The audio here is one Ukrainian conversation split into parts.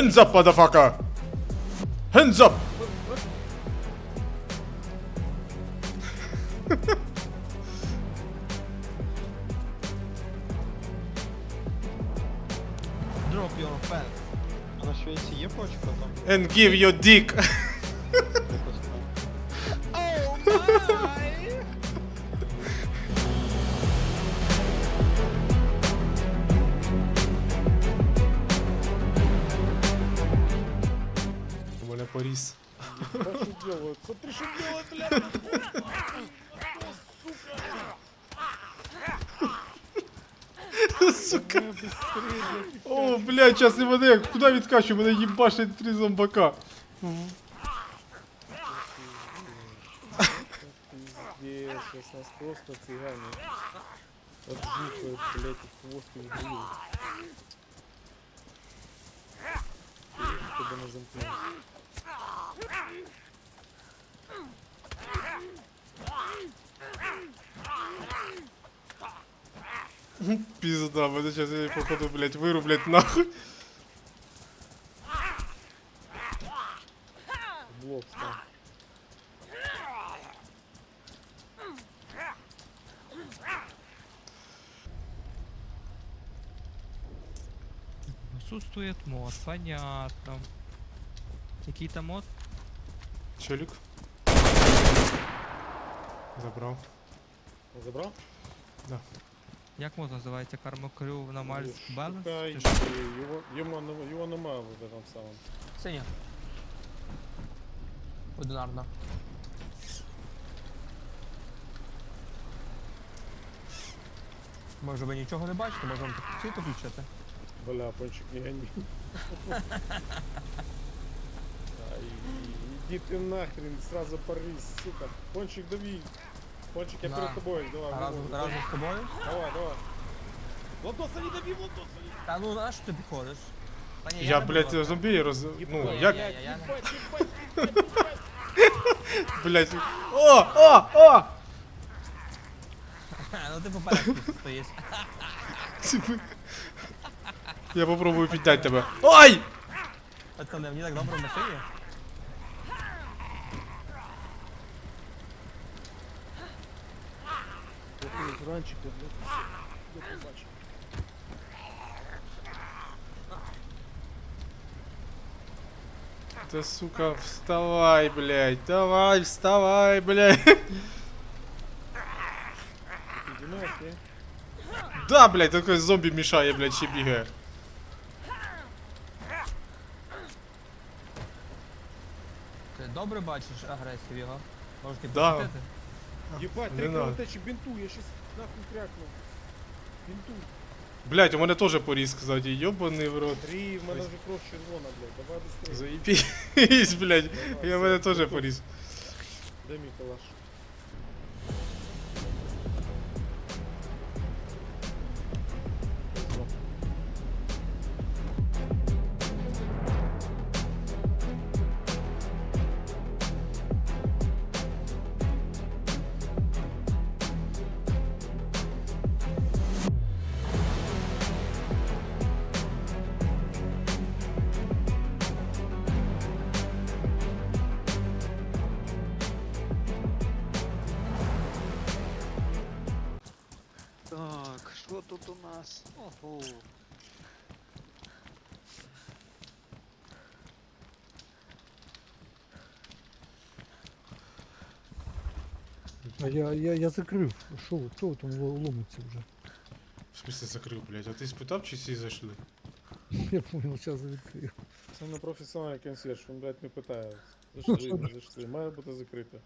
Hands up, motherfucker! Hands up! Drop your pen. А на Швеції є почка там? And give your dick! У мене поріс. Что делают? Смотри, что делают, блядь! Сука. Давай быстрее, блядь. О, блядь, сейчас і мене, куди відкачу? Мене їбашить три зомбака. Пиздец, сейчас нас просто цыгане отжухают, блядь, и хвост и гриву. Чтобы на замкнуть. Пізда, мене зараз я походу, блядь, вирублять нахуй. В блок стал. Отсутствует мод, понятно. Там мод? Челік. Забрав. Забрал? Як мод називається? Карма Крю на Мальс Баланс? Його, його, його нема в этом самом. Синя. Одинарна. Може ви нічого не бачите, може вам так світло включити? Бля, пончик не гони. Ай, Иди ты нахрен, сразу порвись, сука. Пончик дави. Пончик, я На. перед тобой, давай. Разом, выводи, разом давай. з тобою? Давай, давай. Владоса не дави, Владоса не Та ну на що ти підходиш? Та ні, Я, не блядь, буду. зомбі роз... Ну, Ебать, як, я- я- ебать, ебать, ебать. блядь. О, о, о! Ха, Ну ти попередку стоїш. Типу. Я попробую підняти тебе. Ой! Пацани, мені так добре в машині. Який з ранчика, блядь. Я побачив. Да сука, вставай, блядь. Давай, вставай, блядь. Підіймаєш, ні? Да, блядь, такой зомбі мішає, блядь, ще бігає. Добре бачиш агресію його? Можете Да. Ебать, Єбать, Не три надо. кровотечі, бінту, я щас нахуй крякну. Бинту. Блять, у мене теж поріз, кстати, йобаний в рот. Три, в мене вже кров червона, блядь, давай быстрее. Заїбісь, блядь. Я в мене теж поріз. Дай мій калаш. Так, що тут у нас? Ого. А я, я, я закрив. Що ви там ло- ломиться вже? В смысле закрив, блядь? А ти спитав, чи всі зайшли? Я понял, зараз відкрив. Це не професіональний консьерж, він, блядь, не питає. Зайшли, не зайшли. Має бути закрито.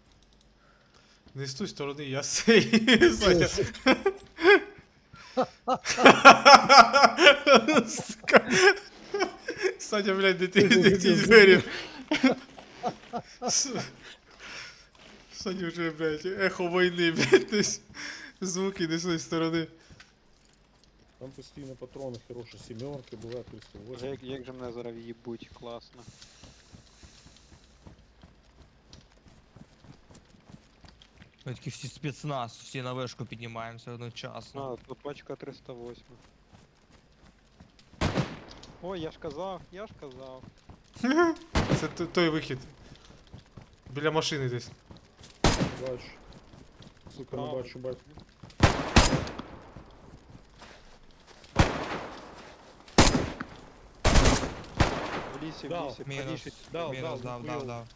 Не з тої сторони, я з цієї. Саня. Сука. Саня, блядь, не ті, двері. Саня вже, блядь, ехо війни, блядь, десь звуки не з тої сторони. Там постійно патрони хороші, сімерки, була Як, як же мене зараз їбуть, класно. Ми такі всі спецназ, всі на вишку піднімаємося одночасно. А, тут пачка 308. Ой, я ж казав, я ж казав. Це т- той вихід. Біля машини десь. Бачу. Сука, не Право. бачу, бачу. В лісі, в Дав. лісі, Мінус, правіше. Дав, мінус, дав, дав, хуйово. дав, дав.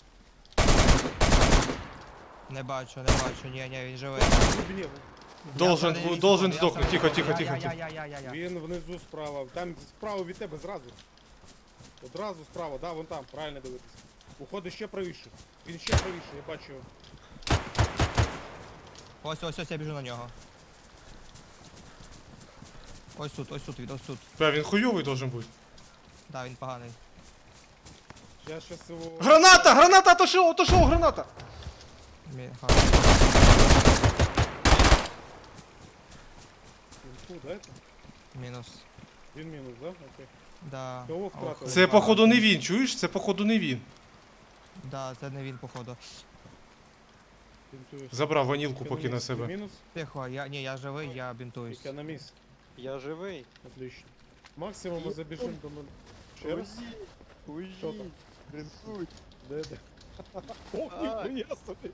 Не бачу, не бачу, ні, ні, він живий. Должен, Я должен здохнути. Тихо, тихо, тихо, Я, тихо. я, я, я, я. Він внизу справа. Там справа від тебе зразу. Одразу справа, да, вон там, правильно дивитися. Уходить ще правіше. Він ще правіше, я бачу його. Ось, ось, ось, я біжу на нього. Ось тут, ось тут, від, ось тут. Бля, він хуйовий должен бути. Да, він поганий. Я щас його. Граната! Граната! Отошов, отошов, граната! Мі- ха. Він фу, да, это? Мінус. Він мінус, да? Окей. Да. Кого Ох, втратили? Це походу не він, чуєш? Це походу не він. Да, це не він, походу. Бінтуєш. Забрав ванілку поки на Економіст. себе. Мінус? Тихо, я, ні, я живий, я бінтуюсь. Економіст. Я живий. Отлично. Максимум ми забіжимо до нуля. Ще раз? Що там? Рисуй. Де, де? Ох, нихуя себе!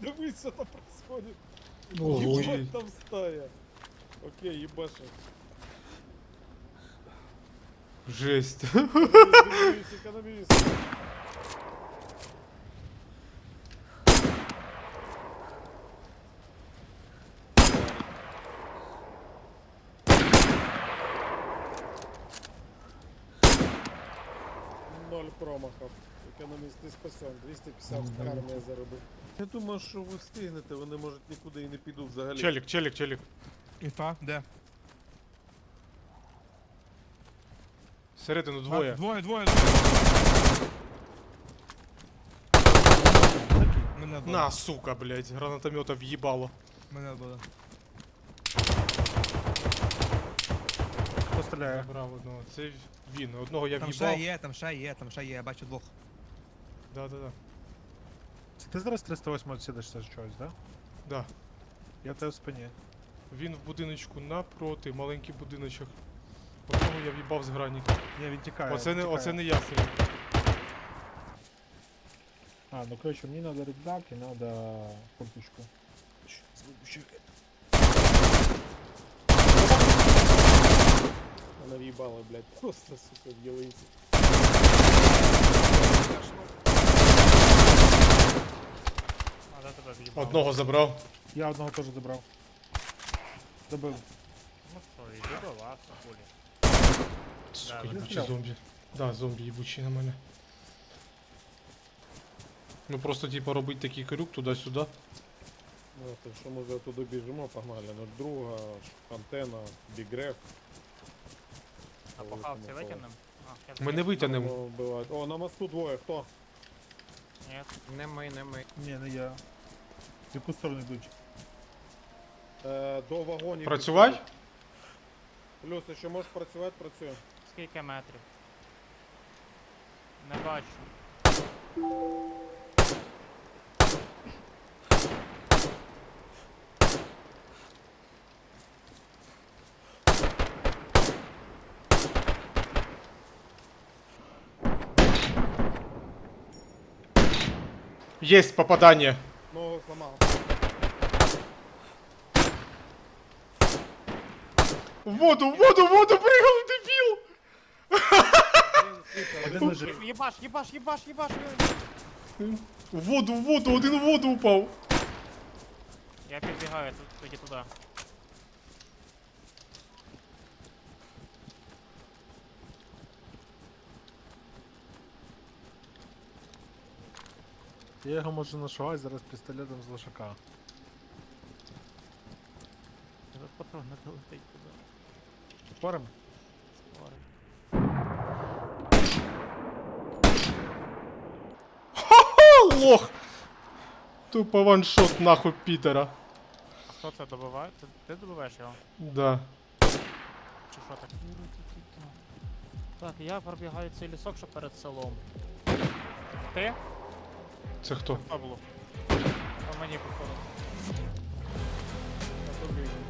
Да вы что там происходит? Ого. Ебать ну там стая. Окей, ебаши. Жесть. Экономись, экономись. Ноль промахов. Економіст не спасен. 250 армія заробив. Я думаю, що ви встигнете, вони можуть нікуди і не підуть взагалі. Челік, челік, челік. Інфа, де? Всередину двоє. А, двоє, двоє, двоє. Мене було. На, сука, блядь, гранатомета в'їбало. Мене було. Хто стріляє? Брав одного. Це він. Одного я Там ще в'їбав. є, там ще є, там ще є, я бачу двох. Да, да, да. Це ти зараз 308 сидишся з чогось, да? Да. Я тебе в спині. Він в будиночку напроти, маленький будиночок. Одного я в'їбав з граніка. Ні, він тікає. Оце не, тікає. оце не я сидів. А, ну коротше, мені треба рюкзак і треба курточку. Вона в'їбала, блядь, просто, сука, в ялинці. Одного забрав. Я одного теж забрав. Добив. Сука, він їбучі стріляв? зомбі. Да, зомбі їбучі на мене. Ну просто типа робить такий крюк туди-сюди. Ну, то що ми вже туди біжимо, погнали. Ну, друга, антенна, бігреф. А похавці витягнемо? А, Ми не витягнемо. Ну. О, на мосту двоє, хто? Ні. Не ми, не ми. Ні, не я. В яку сторону йдуть? Е, до вагонів. Працювать? підходять. Плюс, якщо можеш працювати, працює. Скільки метрів? Не бачу. Єсть попадання. Воду, в воду, в воду пригав, дебіл! Один лежить. Єбаш, єбаш, єбаш, єбаш. В воду, в воду, один в воду упав. Я підбігаю тут, тоді туди. Я його можу нашивати зараз пістолетом з лошака. Не долетить туди. Спорим? Спорим. Ха, лох! Тупо ваншот нахуй Пітера. А хто це добиває? Ти, ти добиваєш його? Да. Чи що так? Так, я пробігаю цей лісок, що перед селом. Ти? Це хто? Хто було? По мені походу.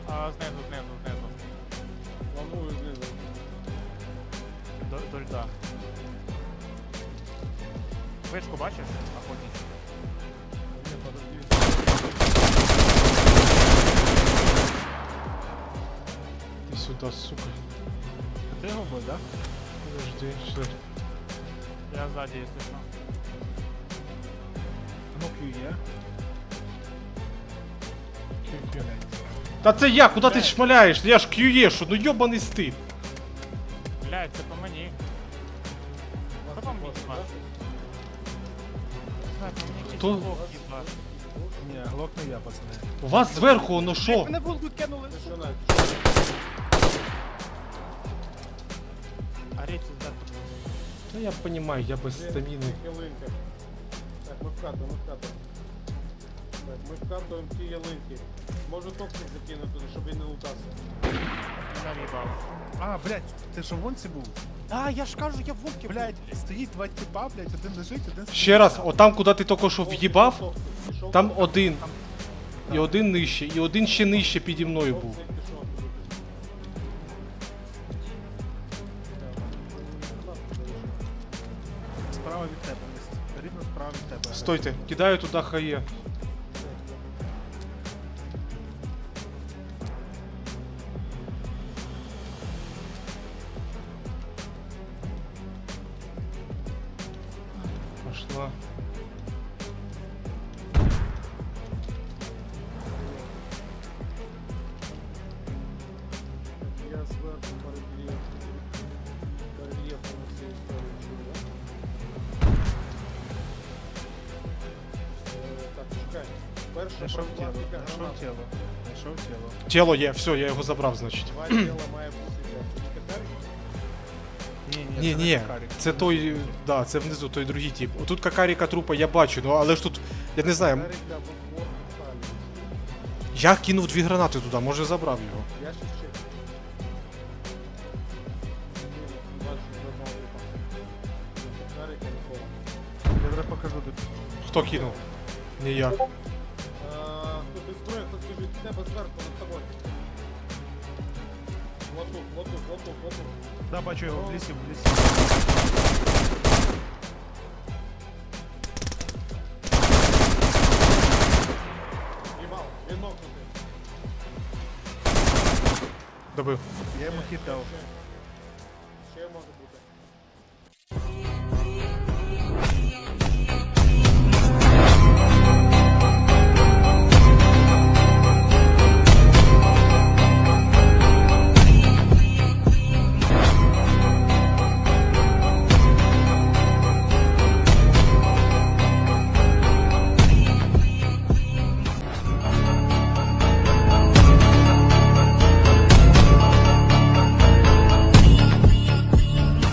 А А знизу, знизу, Вишку бачиш? Подожди. Ти сюди, сука. Ти його бив, да? Подожди, що? Я ззаді, якщо що. Ну кью є. Кью, Та це я, куди ти шмаляєш? Я ж к'юєшу, ну йобаний стиль. Блядь, це по мені. Хто там мені? Знаю, якийсь Хто? Ні, глок не я, пацани. У вас зверху, воно що? Мене булку кинули. На? А рейці зверху. Та я розумію, я без стаміни. ялинка. Так, ми вкатуємо, ми вкатуємо. Так, ми вкатуємо ті ялинки. Можу токсик закинути, туди, щоб він не лутався. Мене. А, блядь, ти що в вонці був? А, я ж кажу, я в вулки Блядь, стоїть два типа, блядь, один лежить, один стоїть. Ще раз, отам, куди ти тільки що в'їбав, там один. І один нижче, і один ще нижче піді мною був. Справа від тебе, Рівно справа від тебе. Стойте, кидаю туди хає. Пошла. Я зверху перевірю. Перевірю на цю історію. чую, да? Е, Так, чекай. Перша Знайшов тіло, профілактика знайшов гранат. тіло. Знайшов тіло. Тіло є, все, я його забрав, значить. Два тіла має Ні, Ні, це не це той, да, це внизу, той другий тип. Отут какаріка трупа я бачу, ну але ж тут, я не знаю, я кинув дві гранати туди, може забрав його. Я ще ще. Я зараз покажу де. Хто кинув? Не я. Хто без зброї, хто скажіть, в тебе зверху над тобою. Лотук, лотук, лотук, лотук. Да, бачу його в лісі, в лісі. Їбал, він нокнутий. Добив. Я йому хід дав. Ще може бути.